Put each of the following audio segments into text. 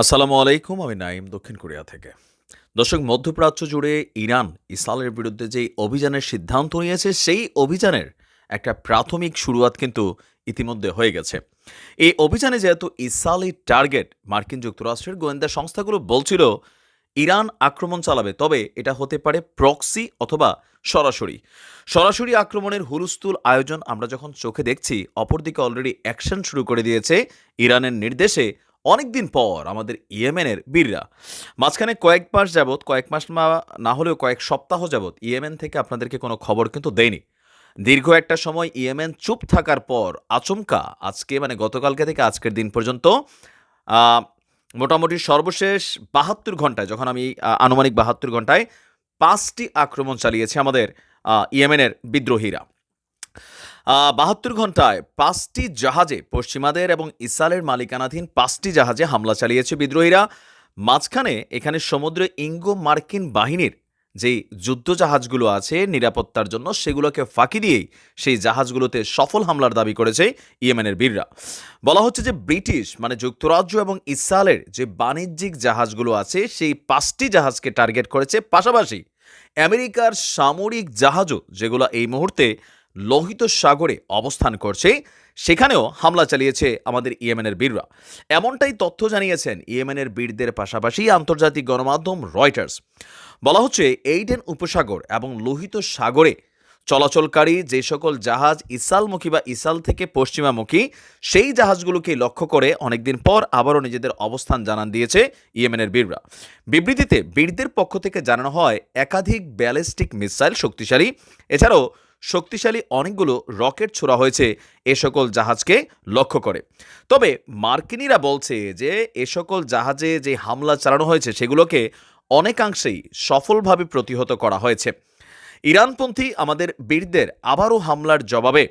আসসালামু আলাইকুম, আমি নাইম দক্ষিণ কোরিয়া থেকে। দর্শক, মধ্যপ্রাচ্য জুড়ে ইরান, ইসরায়েলের বিরুদ্ধে যে অভিযানের সিদ্ধান্ত নিয়েছে, সেই অভিযানের একটা প্রাথমিক শুরুয়াত কিন্তু ইতিমধ্যে হয়ে গেছে। এই অভিযানে যেহেতু ইসরায়েলি টার্গেট মার্কিন যুক্তরাষ্ট্রের গোয়েন্দা সংস্থাগুলো বলছিল, ইরান আক্রমণ চালাবে, তবে এটা হতে পারে প্রক্সি অথবা সরাসরি। সরাসরি আক্রমণের হুলস্থুল আয়োজন আমরা যখন চোখে দেখছি, অপরদিকে অলরেডি অ্যাকশন শুরু করে দিয়েছে ইরানের নির্দেশে অনেকদিন পর আমাদের ইয়েমেনের বীররা। মাঝখানে কয়েক মাস যাবৎ, কয়েক মাস না হলেও কয়েক সপ্তাহ যাবৎ ইয়েমেন থেকে আপনাদেরকে কোনো খবর কিন্তু দেয়নি। দীর্ঘ একটা সময় ইয়েমেন চুপ থাকার পর আচমকা আজকে মানে গতকালকে থেকে আজকের দিন পর্যন্ত মোটামুটি সর্বশেষ বাহাত্তর ঘন্টায়, যখন আমি আনুমানিক বাহাত্তর ঘন্টায় পাঁচটি আক্রমণ চালিয়েছে আমাদের ইয়েমেনের বিদ্রোহীরা। বাহাত্তর ঘন্টায় পাঁচটি জাহাজে পশ্চিমাদের এবং ইসরায়েলের মালিকানাধীন পাঁচটি জাহাজে হামলা চালিয়েছে বিদ্রোহীরা। মাঝখানে এখানে সমুদ্রে ইঙ্গো মার্কিন বাহিনীর যেই যুদ্ধ জাহাজগুলো আছে নিরাপত্তার জন্য সেগুলোকে ফাঁকি দিয়েই সেই জাহাজগুলোতে সফল হামলার দাবি করেছে ইয়েমেনের বীররা। বলা হচ্ছে যে ব্রিটিশ মানে যুক্তরাজ্য এবং ইসরায়েলের যে বাণিজ্যিক জাহাজগুলো আছে সেই পাঁচটি জাহাজকে টার্গেট করেছে। পাশাপাশি আমেরিকার সামরিক জাহাজও যেগুলো এই মুহূর্তে লোহিত সাগরে অবস্থান করছে, সেখানেও হামলা চালিয়েছে আমাদের ইয়েমেনের বীররা। এমনটাই তথ্য জানিয়েছেন ইয়েমেনের বীরদের পাশাপাশি আন্তর্জাতিক গণমাধ্যম রয়টার্স। বলা হচ্ছে, এইডেন উপসাগর এবং লোহিত সাগরে চলাচলকারী যে সকল জাহাজ ইসালমুখী বা ইসাল থেকে পশ্চিমামুখী, সেই জাহাজগুলোকে লক্ষ্য করে অনেকদিন পর আবারও নিজেদের অবস্থান জানান দিয়েছে ইয়েমেনের বীররা। বিবৃতিতে বীরদের পক্ষ থেকে জানানো হয়, একাধিক ব্যালিস্টিক মিসাইল শক্তিশালী। এছাড়াও শক্তিশালী অনেকগুলো রকেট ছোড়া হয়েছে এ সকল জাহাজকে লক্ষ্য করে। তবে মার্কিনিরা বলছে যে, এ সকল জাহাজে যে হামলা চালানো হয়েছে সেগুলোকে অনেকাংশেই সফলভাবে প্রতিহত করা হয়েছে। ইরানপন্থী আমাদের বীরদের আবারও হামলার জবাবে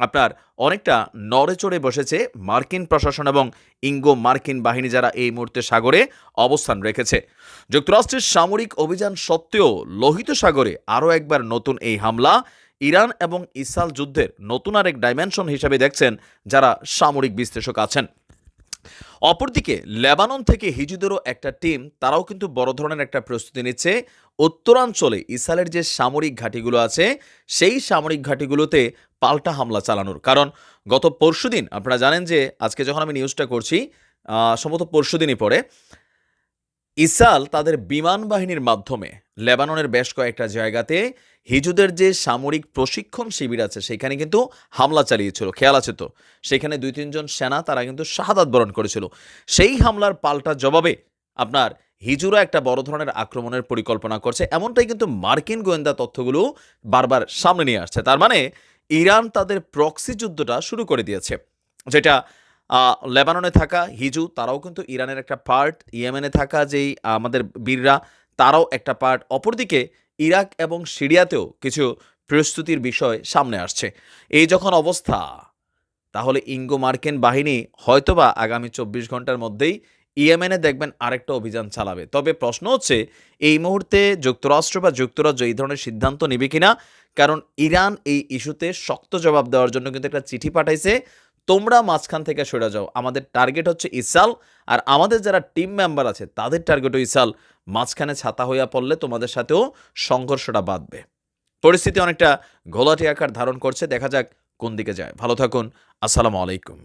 আপনার অনেকটা নড়ে চড়ে বসেছে মার্কিন প্রশাসন এবং ইঙ্গো মার্কিন বাহিনী যারা এই মুহূর্তে সাগরে অবস্থান রেখেছে। যুক্তরাষ্ট্রের সামরিক অভিযান সত্ত্বেও লোহিত সাগরে আরও একবার নতুন এই হামলা ইরান এবং ইসরায়েল যুদ্ধের নতুন আরেক ডাইমেনশন হিসেবে দেখছেন যারা সামরিক বিশ্লেষক আছেন। অপরদিকে লেবানন থেকে হিজুদেরও একটা টিম তারাও কিন্তু বড় ধরনের একটা প্রস্তুতি নিচ্ছে। উত্তরাঞ্চলে ইসরায়েলের যে সামরিক ঘাঁটিগুলো আছে, সেই সামরিক ঘাঁটিগুলোতে পাল্টা হামলা চালানোর। কারণ গত পরশুদিন, আপনারা জানেন যে আজকে যখন আমি নিউজটা করছি সম্ভবত পরশুদিনই পরে ইসরায়েল তাদের বিমান বাহিনীর মাধ্যমে লেবাননের বেশ কয়েকটা জায়গাতে হিজুদের যে সামরিক প্রশিক্ষণ শিবির আছে, সেখানে কিন্তু হামলা চালিয়েছিল। খেয়াল আছে তো? সেখানে দুই তিনজন সেনা, তারা কিন্তু শাহাদাত বরণ করেছিল। সেই হামলার পাল্টা জবাবে আপনার হিজুরা একটা বড় ধরনের আক্রমণের পরিকল্পনা করছে। এমনটাই কিন্তু মার্কিন গোয়েন্দা তথ্যগুলো বারবার সামনে নিয়ে আসছে। তার মানে ইরান তাদের প্রক্সি যুদ্ধটা শুরু করে দিয়েছে। যেটা লেবাননে থাকা হিজু, তারাও কিন্তু ইরানের একটা পার্ট ইয়েমেনে থাকা যেই আমাদের বীররা, তারাও একটা পার্ট অপরদিকে ইরাক এবং সিরিয়াতেও কিছু প্রস্তুতির বিষয় সামনে আসছে। এই যখন অবস্থা, তাহলে ইঙ্গো মার্কিন বাহিনী হয়তোবা আগামী চব্বিশ ঘণ্টার মধ্যেই ইয়েমেনে দেখবেন আরেকটা অভিযান চালাবে। তবে প্রশ্ন হচ্ছে, এই মুহূর্তে যুক্তরাষ্ট্র বা যুক্তরাজ্য এই ধরনের সিদ্ধান্ত নেবে কিনা? কারণ ইরান এই ইস্যুতে শক্ত জবাব দেওয়ার জন্য কিন্তু একটা চিঠি পাঠাইছে। তোমরা মাঝখান থেকে সরে যাও। আমাদের টার্গেট হচ্ছে ইসাল আর আমাদের যারা টিম মেম্বার আছে, তাদের টার্গেটও ইসাল মাঝখানে ছাতা হইয়া পড়লে তোমাদের সাথেও সংঘর্ষটা বাঁধবে। পরিস্থিতি অনেকটা ঘোলাটে আকার ধারণ করছে। দেখা যাক কোন দিকে যায়। ভালো থাকুন। আসসালামু আলাইকুম।